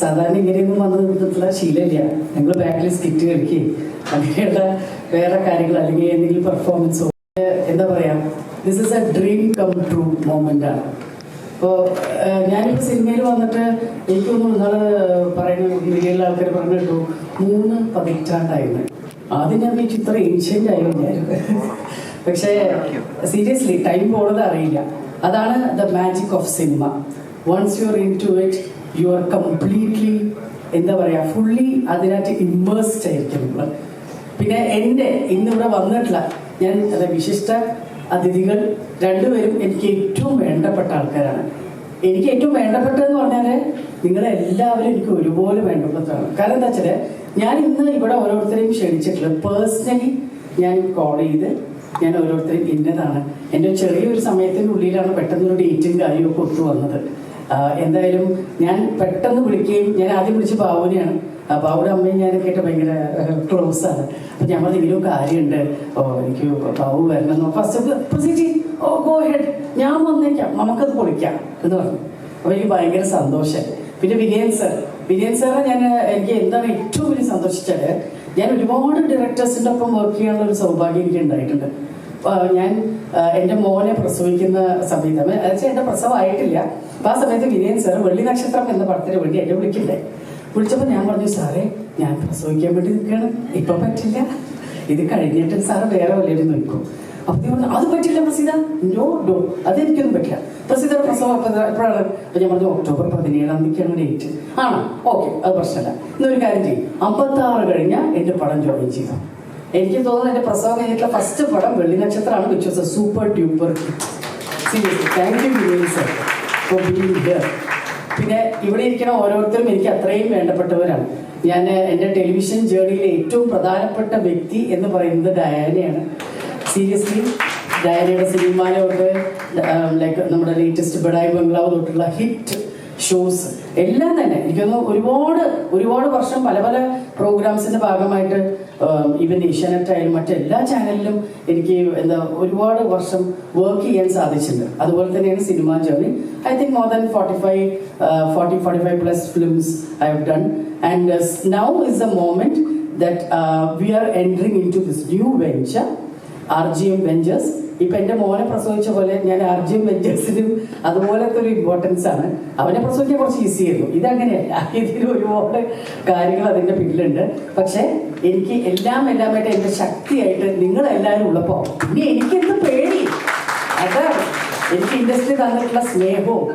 സാധാരണ ഇങ്ങനെയൊന്നും വന്നു നിന്നിട്ടുള്ള ശീലമില്ല. ഞങ്ങൾ ബാക്കിൽ സ്കിറ്റ് കളിക്കുകയും അങ്ങനെയുള്ള വേറെ കാര്യങ്ങൾ അല്ലെങ്കിൽ എന്തെങ്കിലും പെർഫോമൻസോ എന്താ പറയാ? This is a dream come true moment ആണ്. ഇപ്പോൾ ഞാനിപ്പോൾ സിനിമയിൽ വന്നിട്ട് എനിക്ക് തോന്നുന്നു നിങ്ങൾ പറയുന്ന മീഡിയയിലെ ആൾക്കാർ പറഞ്ഞു കേട്ടു മൂന്ന് പതിറ്റാണ്ടായിരുന്നു. ആദ്യം ഞാൻ ഈ ചിത്രം ഏൻഷ്യന്റ് ആയി പക്ഷേ സീരിയസ്ലി ടൈം പോണത് അറിയില്ല. അതാണ് the magic of cinema once you are into it you are completely എന്താ പറയുക ഫുള്ളി അതിനകത്ത് ഇമ്മേഴ്സ്ഡ് ആയിരിക്കും. നമ്മൾ പിന്നെ എന്റെ ഇന്നിവിടെ വന്നിട്ടുള്ള ഞാൻ വിശിഷ്ട അതിഥികൾ രണ്ടുപേരും എനിക്ക് ഏറ്റവും വേണ്ടപ്പെട്ട ആൾക്കാരാണ്. എനിക്ക് ഏറ്റവും വേണ്ടപ്പെട്ടതെന്ന് പറഞ്ഞാൽ നിങ്ങളെല്ലാവരും എനിക്ക് ഒരുപോലെ വേണ്ടപ്പെട്ടതാണ്. കാരണം എന്താ വെച്ചാൽ ഞാൻ ഇന്ന് ഇവിടെ ഓരോരുത്തരെയും ക്ഷണിച്ചിട്ടുള്ളത് പേഴ്സണലി ഞാൻ കോൾ ചെയ്ത് ഞാൻ ഓരോരുത്തരും ഇന്നതാണ്. എന്റെ ചെറിയൊരു സമയത്തിനുള്ളിലാണ് പെട്ടെന്നൊരു ഡേറ്റും കാര്യമൊക്കെ ഒത്തു വന്നത്. എന്തായാലും ഞാൻ പെട്ടെന്ന് വിളിക്കുകയും ഞാൻ ആദ്യം വിളിച്ച ബാബുവിനെയാണ്. അപ്പോൾ അമ്മയും ഞാനൊക്കെ ആയിട്ട് ഭയങ്കര ക്ലോസ് ആണ്. അപ്പൊ ഞാൻ പറഞ്ഞു ഇതിലും കാര്യമുണ്ട് ഓ എനിക്ക് പാവു വരണം ഫസ്റ്റ് ഓ ഗോ ഹെഡ് ഞാൻ വന്നേക്കാം. നമുക്കത് പൊളിക്കാം. എന്ന് പറഞ്ഞു. അപ്പൊ എനിക്ക് ഭയങ്കര സന്തോഷം. പിന്നെ വിനയൻ സർ വിനയൻ സാറെ ഞാൻ എനിക്ക് എന്താണ് ഏറ്റവും വലിയ സന്തോഷിച്ചാൽ ഞാൻ ഒരുപാട് ഡയറക്ടേഴ്സിന്റെ ഒപ്പം വർക്ക് ചെയ്യാനുള്ള ഒരു സൗഭാഗ്യം എനിക്ക് ഉണ്ടായിട്ടുണ്ട്. ഞാൻ എന്റെ മോനെ പ്രസവിക്കുന്ന സമയത്ത് അതായത് എന്റെ പ്രസവമായിട്ടില്ല അപ്പൊ ആ സമയത്ത് വിനയൻ സാർ വെള്ളി നക്ഷത്രം എന്ന പടത്തിന് വേണ്ടി എന്നെ വിളിക്കണ്ടേ വിളിച്ചപ്പോൾ ഞാൻ പറഞ്ഞു സാറേ ഞാൻ പ്രസവിക്കാൻ വേണ്ടി നിൽക്കുകയാണ്. ഇപ്പൊ പറ്റില്ല. ഇത് കഴിഞ്ഞിട്ട് സാറ് വേറെ വല്ലവരും നിൽക്കും. അപ്പൊ പറഞ്ഞു അത് പറ്റില്ല പ്രസീത. നോ ഡോ അത് എനിക്കൊന്നും പറ്റില്ല. പ്രസീത പ്രസവം എപ്പോ- എപ്പോഴാണ്? അപ്പൊ ഞാൻ പറഞ്ഞു ഒക്ടോബർ പതിനേഴാം തീയതിക്കാണ് ഡേറ്റ്. ആണോ? ഓക്കെ അത് പ്രശ്നമല്ല. ഇന്നൊരു കാര്യം ചെയ്യും. അമ്പത്തി ആറ് കഴിഞ്ഞാൽ എന്റെ പടം ജോയിൻ ചെയ്തു. എനിക്ക് തോന്നുന്നു എന്റെ പ്രസവം കഴിഞ്ഞിട്ടുള്ള ഫസ്റ്റ് പടം വെള്ളി നക്ഷത്രമാണ് which super duper seriously thank you sir for being here പിന്നെ ഇവിടെ ഇരിക്കുന്ന ഓരോരുത്തരും എനിക്ക് അത്രയും വേണ്ടപ്പെട്ടവരാണ്. ഞാൻ എന്റെ ടെലിവിഷൻ ജേർണിയിലെ ഏറ്റവും പ്രധാനപ്പെട്ട വ്യക്തി എന്ന് പറയുന്നത് ഡയാനയാണ്. സീരിയസ്ലി ഡയാനയുടെ സിനിമയിലോട്ട് ലൈക്ക് നമ്മുടെ ലേറ്റസ്റ്റ് ബഡായി ബംഗ്ലാവ് തൊട്ടുള്ള ഹിറ്റ് ഷോസ് എല്ലാം തന്നെ. എനിക്കൊന്ന് ഒരുപാട് ഒരുപാട് വർഷം പല പല പ്രോഗ്രാംസിന്റെ ഭാഗമായിട്ട് ഈവൻ ഏഷ്യാനെറ്റ് ആയാലും മറ്റെല്ലാ ചാനലിലും എനിക്ക് എന്താ ഒരുപാട് വർഷം വർക്ക് ചെയ്യാൻ സാധിച്ചിട്ടുണ്ട്. അതുപോലെ തന്നെയാണ് cinema journey I think more than forty five forty forty five plus films I have done and now is a moment that we are entering into this new venture R G M ventures ഇപ്പൊ എന്റെ മോനെ പ്രസവിച്ച പോലെ ഞാൻ ആർജിയും വെഞ്ചേഴ്സിനും അതുപോലത്തെ ഒരു importance ആണ്. അവനെ പ്രസവിക്കാൻ കുറച്ച് ഈസി ആയിരുന്നു. ഇതങ്ങനെയല്ല. ഇതിൽ ഒരുപാട് കാര്യങ്ങൾ അതിന്റെ പിന്നിലുണ്ട്. പക്ഷെ എനിക്ക് എല്ലാം എല്ലാമായിട്ട് എന്റെ ശക്തിയായിട്ട് നിങ്ങൾ എല്ലാവരും ഉള്ളപ്പോ ഇനി എനിക്കെന്ത് പേടി? അതാണ് എനിക്ക് ഇൻഡസ്ട്രി തന്നിട്ടുള്ള സ്നേഹവും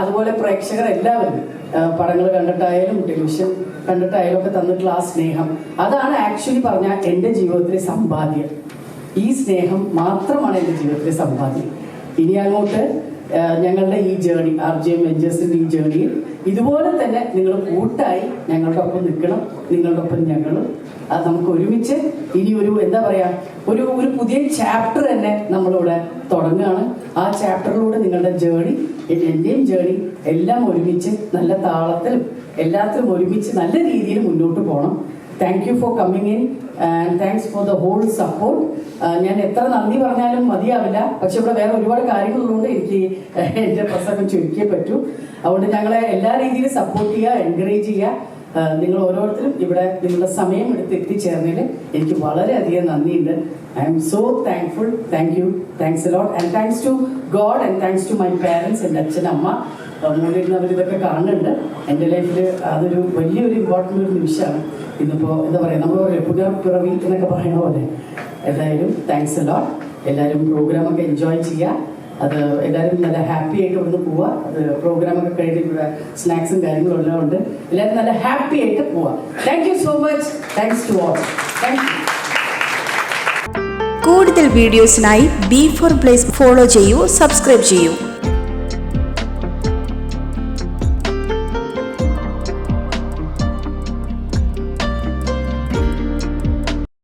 അതുപോലെ പ്രേക്ഷകർ എല്ലാവരും പടങ്ങൾ കണ്ടിട്ടായാലും ടെലിവിഷൻ കണ്ടിട്ടായാലും ഒക്കെ തന്നിട്ടുള്ള ആ സ്നേഹം അതാണ് ആക്ച്വലി പറഞ്ഞാൽ എന്റെ ജീവിതത്തിലെ സമ്പാദ്യം. ഈ സ്നേഹം മാത്രമാണ് എന്റെ ജീവിതത്തിലെ സമ്പാദ്യം. ഇനി അങ്ങോട്ട് ഞങ്ങളുടെ ഈ ജേണി ആർ ജെ എം വെഞ്ചേഴ്സിന്റെ ഈ ജേണിയിൽ ഇതുപോലെ തന്നെ നിങ്ങൾ കൂട്ടായി ഞങ്ങളുടെ ഒപ്പം നിൽക്കണം നിങ്ങളുടെ ഒപ്പം ഞങ്ങളും അത് നമുക്ക് ഒരുമിച്ച് ഇനി ഒരു എന്താ പറയാ ഒരു ഒരു പുതിയ ചാപ്റ്റർ തന്നെ നമ്മളിവിടെ തുടങ്ങുകയാണ്. ആ ചാപ്റ്ററിലൂടെ നിങ്ങളുടെ ജേണി എന്റെയും ജേണി എല്ലാം ഒരുമിച്ച് നല്ല താളത്തിലും എല്ലാത്തിലും ഒരുമിച്ച് നല്ല രീതിയിൽ മുന്നോട്ട് പോകണം. Thank you for coming in and thanks for the whole support ഞാൻ എത്ര നന്ദി പറഞ്ഞാലും മതിയാവില്ല. പക്ഷെ ഇവിടെ വേറെ ഒരുപാട് കാര്യങ്ങളുള്ളതുകൊണ്ട് എനിക്ക് എന്റെ പ്രസംഗം ചുരുക്കിയേ പറ്റൂ. അതുകൊണ്ട് ഞങ്ങളെ എല്ലാ രീതിയിലും സപ്പോർട്ട് ചെയ്യുക എൻകറേജ് ചെയ്യുക. നിങ്ങൾ ഓരോരുത്തരും ഇവിടെ നിങ്ങളുടെ സമയം എടുത്ത് എത്തിച്ചേർന്നതിൽ എനിക്ക് വളരെയധികം നന്ദിയുണ്ട്. I'm so thankful thank you thanks a lot and thanks to God and thanks to my parents എന്റെ അച്ഛൻ അമ്മ. മുന്നിരുന്നവർ ഇതൊക്കെ കാണുന്നുണ്ട്. എന്റെ ലൈഫിൽ അതൊരു വലിയൊരു ഇമ്പോർട്ടന്റ് ഒരു നിമിഷമാണ്. ഇന്നിപ്പോൾ എന്താ പറയുക നമ്മൾ പറയുക പിറവി എന്നൊക്കെ പറയുന്ന പോലെ. എന്തായാലും താങ്ക്സ് ലോട്ട് എല്ലാവരും പ്രോഗ്രാമൊക്കെ എൻജോയ് ചെയ്യുക. അത് എല്ലാവരും നല്ല ഹാപ്പി ആയിട്ട് ഇവിടുന്ന് പോവുക. അത് പ്രോഗ്രാമൊക്കെ കഴിഞ്ഞ് ഇവിടെ സ്നാക്സും കാര്യങ്ങളും എല്ലാം ഉണ്ട്. എല്ലാവരും നല്ല ഹാപ്പി ആയിട്ട് പോവുക. Thank you so much thanks to all thank you കൂടുതൽ വീഡിയോസിനായി ബി ഫോർ പ്ലേസ് ഫോളോ ചെയ്യൂ സബ്സ്ക്രൈബ് ചെയ്യൂ.